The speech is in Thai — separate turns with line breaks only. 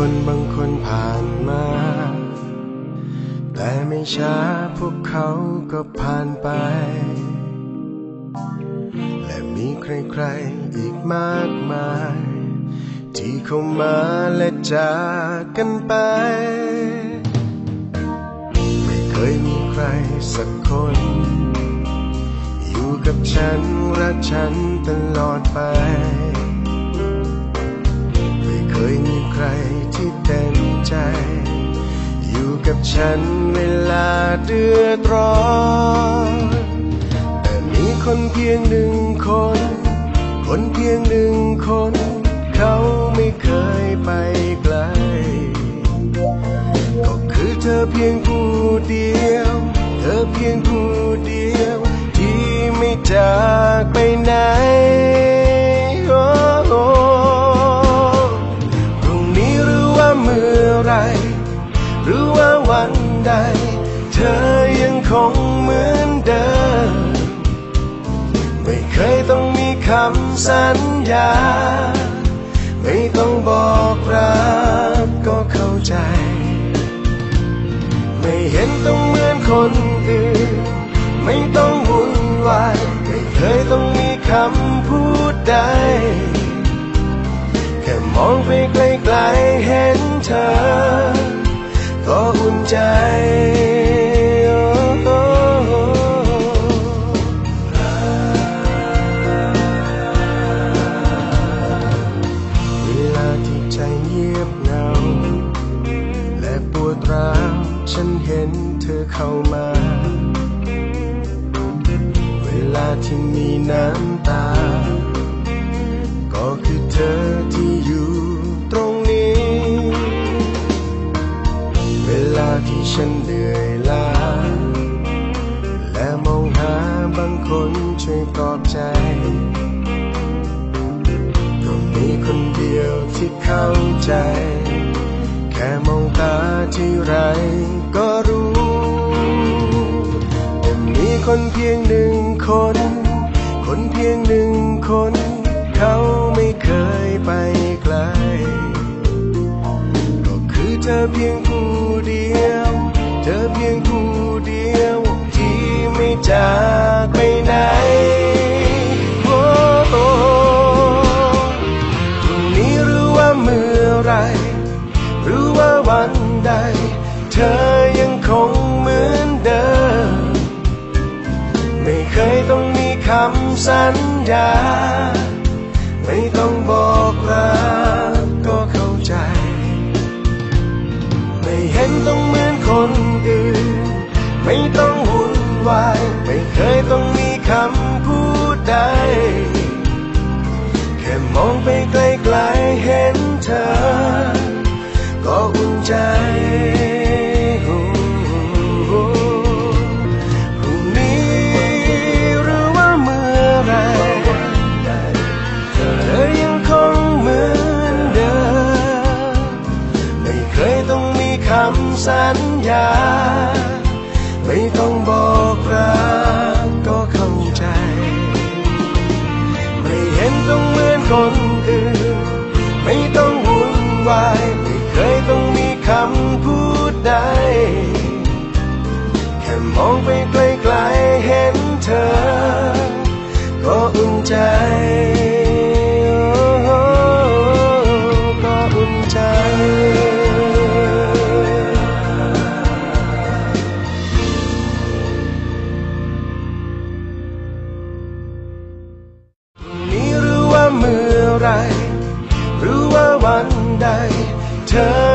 คนบางคนผ่านมา แต่ไม่ช้าพวกเขาก็ผ่านไป และมีใครๆอีกมากมาย ที่เข้ามาและจากกันไป ไม่เคยมีใครสักคน อยู่กับฉันรักฉันตลอดไป ยมีใครที่เต็มใจ อยู่กับฉันเวลาเดือดร้อนแต่มีคนเพียงหนึ่งคน คนเพียงหนึ่งคน เขาไม่เคยไปไกล ก็คือเธอเพียงผู้เดียว เธอเพียงผู้เดียวที่ไม่จาก ใด เธอยังคงเหมือนเดิม ไม่เคยต้องมีคำสัญญา ไม่ต้องบอกรักก็เข้าใจ ไม่เห็นต้องเหมือนคนอื่น ไม่ต้องวุ่นวายไม่เคยต้องมีคำพูดใดแค่มองไปไกลๆเห็นเธอ นใจโอ้โอ้เวลาที่ใจเงียบเหงาและปวดร้าวฉันเห็นเธอเข้ามา เวลาที่มีน้ำตา ปลอบใจ ก็มีคนเดียวที่เข้าใจ แค่มองตาที่ไรก็รู้แต่มีคนเพียงหนึ่งคนคน สัญญา ไม่ต้องบอกรัก คนอื่น ไม่ต้องวุ่นวาย ไม่เคยต้องมีคำพูดใด แค่มองไปไกลๆเห็นเธอ ก็อุ่นใจ ใด เธอ